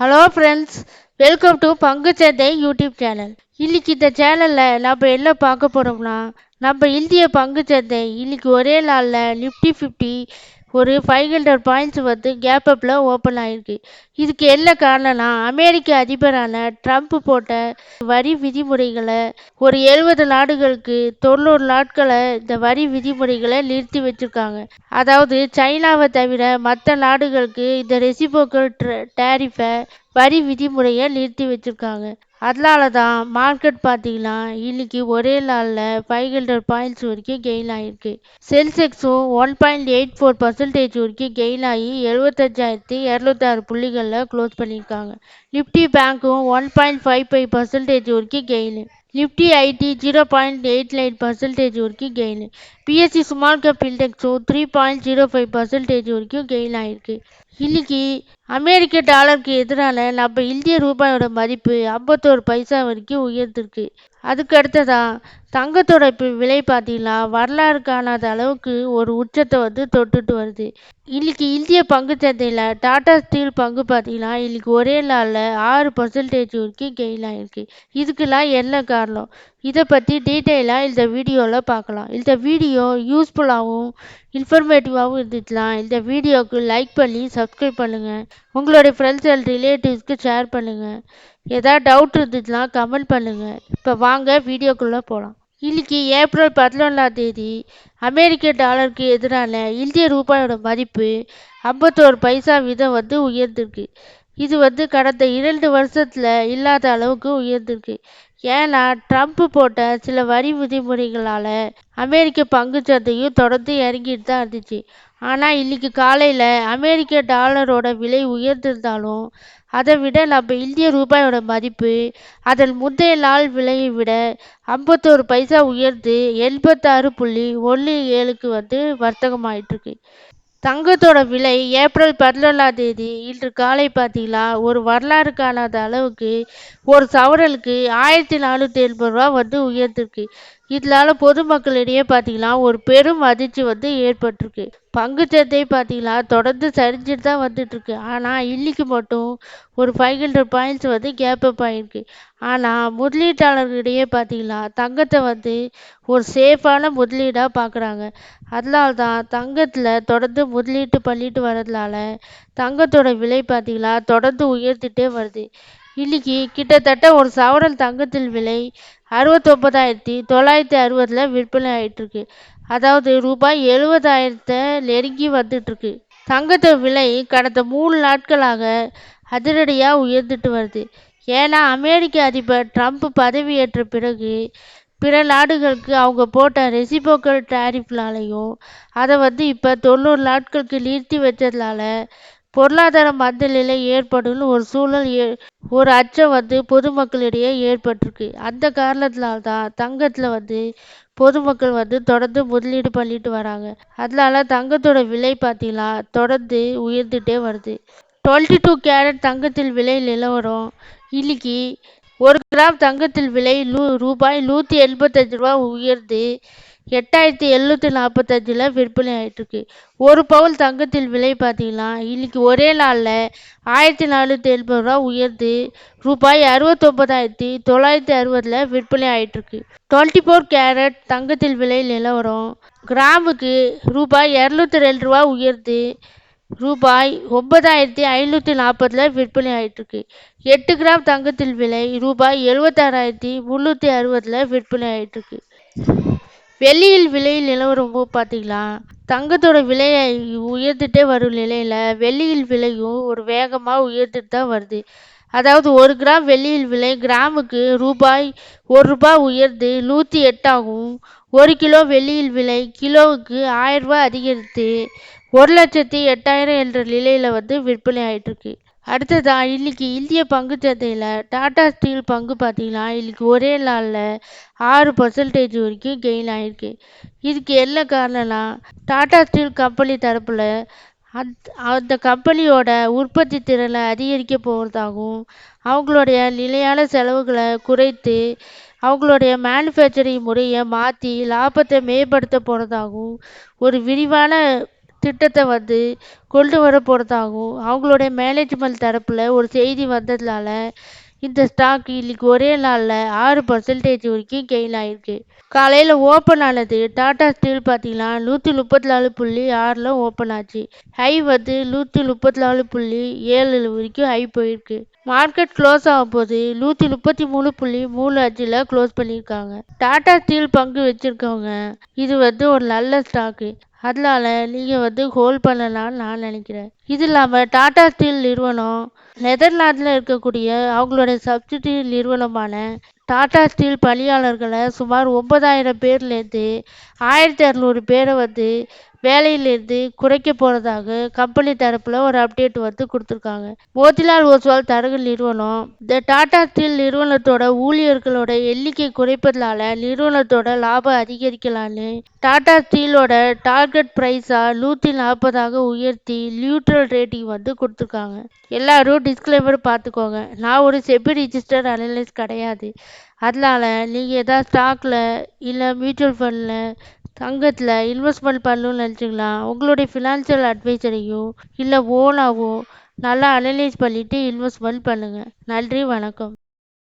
Hello friends welcome to பங்குச்சந்தை YouTube channel இன்னைக்கு இந்த சேனலில் நம்ம என்ன பார்க்க போகிறோம்னா நம்ம இந்திய பங்குச்சந்தை இன்னைக்கு ஒரே நாளில் நிஃப்டி ஃபிஃப்டி ஒரு ஃபைவ் ஹண்ட்ரட் பாயிண்ட்ஸ் வந்து கேப் ஓப்பன் ஆகிருக்கு இதுக்கு என்ன காரணம்னா அமெரிக்க அதிபரான ட்ரம்ப் போட்ட வரி விதிமுறைகளை ஒரு எழுபது நாடுகளுக்கு தொண்ணூறு நாட்களை இந்த வரி விதிமுறைகளை நிறுத்தி வச்சிருக்காங்க. அதாவது சைனாவை தவிர மற்ற நாடுகளுக்கு இந்த ரெசிபோக்கல் டேரிஃபை வரி விதிமுறையை நிறுத்தி வச்சுருக்காங்க. அதனால தான் மார்க்கெட் பார்த்தீங்கன்னா இன்னைக்கு ஒரே நாளில் ஃபைவ் ஹண்ட்ரட் பாயிண்ட்ஸ் வரைக்கும் கெயின் ஆகிருக்கு சென்செக்ஸும் one point eight four percentage வரைக்கும் கெயின் ஆகி எழுபத்தஞ்சாயிரத்தி இரநூத்தாறு புள்ளிகளில் க்ளோஸ் பண்ணியிருக்காங்க. Nifty பேங்க்கும் one point five five percentage வரைக்கும் gain Nifty IT zero point eight nine percentage வரைக்கும் gain BSE small cap இண்டெக்ஸும் three point zero five percentage வரைக்கும் கெயின் ஆகிருக்கு இன்னைக்கு அமெரிக்க டாலருக்கு எதிரால் நம்ம இந்திய ரூபாயோட மதிப்பு ஐம்பத்தோரு பைசா வரைக்கும் உயர்ந்திருக்கு. அதுக்கு அடுத்ததாக தங்கத்தோட இப்போ விலை பார்த்தீங்கன்னா வரலாறு காணாத அளவுக்கு ஒரு உச்சத்தை வந்து தொட்டுட்டு வருது. இன்னைக்கு இந்திய பங்குச்சந்தையில் டாடா ஸ்டீல் பங்கு பார்த்தீங்கன்னா இன்னைக்கு ஒரே நாளில் ஆறு பர்சன்டேஜ் வரைக்கும் கெயின் ஆகிருக்கு இதுக்கெல்லாம் என்ன காரணம்? இதை பற்றி டீட்டெயிலாக இந்த வீடியோவில் பார்க்கலாம். இந்த வீடியோ யூஸ்ஃபுல்லாகவும் இன்ஃபர்மேட்டிவாகவும் இருந்துச்சுன்னா இந்த வீடியோவுக்கு லைக் பண்ணி சப்ஸ்கிரைப் பண்ணுங்கள் உங்களுடைய ஃப்ரெண்ட்ஸ் அண்ட் ரிலேட்டிவ்ஸ்க்கு ஷேர் பண்ணுங்கள் ஏதாவது டவுட் இருந்துச்சுன்னா கமெண்ட் பண்ணுங்கள் இப்போ வாங்க வீடியோக்குள்ளே போகலாம் இன்னைக்கு ஏப்ரல் பதினொன்றாம் தேதி அமெரிக்க டாலருக்கு எதிரான இந்திய ரூபாயோட மதிப்பு ஐம்பத்தோரு பைசா வீதம் வந்து உயர்ந்திருக்கு. இது வந்து கடந்த இரண்டு வருஷத்தில் இல்லாத அளவுக்கு உயர்ந்திருக்கு. ஏன்னா ட்ரம்ப் போட்ட சில வரி விதிமுறைகளால் அமெரிக்க பங்குச்சந்தையும் தொடர்ந்து இறங்கிட்டு தான் இருந்துச்சு. ஆனால் இன்னைக்கு காலையில் அமெரிக்க டாலரோட விலை உயர்ந்திருந்தாலும் அதை விட நம்ம இந்திய ரூபாயோட மதிப்பு அதன் முந்தைய நாள் விலையை விட ஐம்பத்தோரு பைசா உயர்ந்து எண்பத்தாறு புள்ளி ஒன்று ஏழுக்கு வந்து வர்த்தகமாயிட்டுருக்கு. தங்கத்தோட விலை ஏப்ரல் பதினொன்றாம் தேதி இன்று காலை பார்த்தீங்கன்னா ஒரு வரலாறு காணாத அளவுக்கு ஒரு சவரலுக்கு ஆயிரத்தி நானூற்றி எண்பது ரூபா வந்து உயர்ந்திருக்கு. இதனால பொதுமக்களிடையே பார்த்தீங்கன்னா ஒரு பெரும் அதிர்ச்சி வந்து ஏற்பட்டிருக்கு. பங்குச்சந்தை பார்த்தீங்கன்னா தொடர்ந்து சரிஞ்சுட்டு தான் வந்துட்டுருக்கு. ஆனால் இன்னைக்கு மட்டும் ஒரு ஃபைவ் ஹண்ட்ரட் பாயிண்ட்ஸ் வந்து கேப் அப் ஆகிருக்கு ஆனால் முதலீட்டாளர்களிடையே பார்த்தீங்கன்னா தங்கத்தை வந்து ஒரு சேஃபான முதலீடாக பார்க்குறாங்க அதனால தான் தங்கத்தில் தொடர்ந்து முதலீட்டு பண்ணிட்டு வர்றதுனால தங்கத்தோட விலை பார்த்தீங்கன்னா தொடர்ந்து உயர்த்திட்டே வருது. இன்னைக்கு கிட்டத்தட்ட ஒரு சவரன் தங்கத்தில் விலை அறுபத்தொம்பதாயிரத்தி தொள்ளாயிரத்தி அறுபதில் விற்பனை ஆகிட்டுருக்கு அதாவது ரூபாய் எழுபதாயிரத்தை நெருங்கி வந்துட்டுருக்கு. தங்கத்தை விலை கடந்த மூணு நாட்களாக அதிரடியாக உயர்ந்துட்டு வருது. ஏன்னா அமெரிக்க அதிபர் ட்ரம்ப் பதவியேற்ற பிறகு பிற நாடுகளுக்கு அவங்க போட்ட ரெசிபோக்கல் டேரிஃப்னாலையும் அதை வந்து இப்போ தொண்ணூறு நாட்களுக்கு நிறுத்தி வச்சதுனால பொருளாதார மந்தநிலை ஏற்படும்னு ஒரு சூழல் ஏ ஒரு அச்சம் வந்து பொதுமக்களிடையே ஏற்பட்டிருக்கு. அந்த காரணத்தினால தான் தங்கத்தில் வந்து பொதுமக்கள் வந்து தொடர்ந்து முதலீடு பண்ணிட்டு வராங்க. அதனால தங்கத்தோட விலை பார்த்தீங்கன்னா தொடர்ந்து உயர்ந்துட்டே வருது. டுவெண்ட்டி டூ கேரட் தங்கத்தில் விலை நிலவரம் இன்னைக்கு ஒரு கிராம் தங்கத்தில் விலை நூ ரூபாய் நூற்றி எண்பத்தஞ்சு ரூபா உயர்ந்து எட்டாயிரத்தி எழுநூற்றி நாற்பத்தஞ்சில் விற்பனை ஆகிட்டுருக்கு ஒரு பவுல் தங்கத்தில் விலை பார்த்தீங்கன்னா இன்னைக்கு ஒரே நாளில் ஆயிரத்தி நானூற்றி எண்பது ரூபா உயர்ந்து ரூபாய் அறுபத்தொம்பதாயிரத்தி தொள்ளாயிரத்தி அறுபதில் விற்பனை ஆகிட்டுருக்கு டுவெண்ட்டி ஃபோர் கேரட் தங்கத்தில் விலை நிலவரம் கிராமுக்கு ரூபாய் இரநூத்தி ரெண்டு ரூபா உயர்ந்து ரூபாய் ஒன்பதாயிரத்தி ஐநூற்றி நாற்பதில் விற்பனை ஆகிட்டுருக்கு எட்டு கிராம் தங்கத்தில் விலை ரூபாய் எழுபத்தாறாயிரத்தி முந்நூற்றி அறுபதில் விற்பனை ஆகிட்டுருக்கு வெள்ளியில் விலை நிலவரம் பார்த்தீங்களா தங்கத்தோட விலையை உயர்ந்துட்டே வரும் நிலையில் வெள்ளியில் விலையும் ஒரு வேகமாக உயர்ந்துட்டு தான் வருது. அதாவது ஒரு கிராம் வெள்ளியில் விலை கிராமுக்கு ரூபாய் ஒரு ரூபாய் உயர்ந்து நூற்றி எட்டாகவும் ஒரு கிலோ வெள்ளியில் விலை கிலோவுக்கு ஆயிரம் ரூபாய் அதிகரித்து ஒரு லட்சத்தி எட்டாயிரம் என்ற நிலையில் வந்து விற்பனை ஆகிட்டுருக்கு அடுத்ததாக இன்னைக்கு இந்திய பங்குச்சந்தையில் டாடா ஸ்டீல் பங்கு பார்த்தீங்கன்னா இன்னைக்கு ஒரே நாளில் ஆறு பர்சன்டேஜ் வரைக்கும் கெயின் ஆகிருக்கு இதுக்கு என்ன காரணம்னா டாடா ஸ்டீல் கம்பெனி தரப்பில் அந் அந்த கம்பெனியோட உற்பத்தி திறனை அதிகரிக்க போகிறதாகவும் அவங்களுடைய நிலையான செலவுகளை குறைத்து அவங்களுடைய மேனுஃபேக்சரிங் முறையை மாற்றி லாபத்தை மேம்படுத்த போகிறதாகவும் ஒரு விரிவான திட்டத்தை வந்து கொண்டு வர போகிறதாகவும் அவங்களுடைய மேனேஜ்மெண்ட் தரப்பில் ஒரு செய்தி வந்ததுனால இந்த ஸ்டாக் இன்னைக்கு ஒரே நாளில் ஆறு பர்சன்டேஜ் வரைக்கும் கெயின் ஆயிருக்கு. காலையில் ஓப்பன் ஆனது டாடா ஸ்டீல் பார்த்தீங்கன்னா நூற்றி முப்பத்தி நாலு புள்ளி ஆறில் ஓப்பன் ஆச்சு. ஹை வந்து நூற்றி முப்பத்தி நாலு புள்ளி ஏழு வரைக்கும் ஹை போயிருக்கு. மார்க்கெட் க்ளோஸ் ஆகும் போது நூற்றி முப்பத்தி மூணு புள்ளி மூணு அஞ்சில் க்ளோஸ் பண்ணியிருக்காங்க. டாடா ஸ்டீல் பங்கு வச்சுருக்கவங்க இது வந்து ஒரு நல்ல ஸ்டாக்கு அதனால நீங்கள் வந்து ஹோல்ட் பண்ணலாம்னு நான் நினைக்கிறேன். இது இல்லாமல் டாடா ஸ்டீல் நிறுவனம் நெதர்லாந்தில் இருக்கக்கூடிய அவங்களுடைய சப்சிடி நிறுவனமான டாடா ஸ்டீல் பணியாளர்களை சுமார் ஒன்பதாயிரம் பேர்லேருந்து ஆயிரத்தி இரநூறு பேரை வந்து வேலையிலேருந்து குறைக்க போகிறதாக கம்பெனி தரப்பில் ஒரு அப்டேட் வந்து கொடுத்துருக்காங்க. மோதிலால் ஓஸ்வால் தரகு நிறுவனம் இந்த டாடா ஸ்டீல் நிறுவனத்தோட ஊழியர்களோட எண்ணிக்கை குறைப்பதனால நிறுவனத்தோட லாபம் அதிகரிக்கலான்னு டாடா ஸ்டீலோட டார்கெட் ப்ரைஸாக நூற்றி நாற்பதாக உயர்த்தி நியூட்ரல் ரேட்டிங் வந்து கொடுத்துருக்காங்க. எல்லாரும் டிஸ்கிளைமர் பார்த்துக்கோங்க. நான் ஒரு செபி ரிஜிஸ்டர் அனலிஸ்ட் கிடையாது. அதனால நீங்கள் எதாவது ஸ்டாக்கில் இல்லை மியூச்சுவல் ஃபண்டில் தங்கத்தில் இன்வெஸ்ட்மெண்ட் பண்ணணும்னு நினச்சிங்களா? உங்களுடைய ஃபினான்ஷியல் அட்வைசரையோ இல்லை ஓனாவோ நல்லா அனலைஸ் பண்ணிவிட்டு இன்வெஸ்ட்மெண்ட் பண்ணுங்கள் நன்றி வணக்கம்.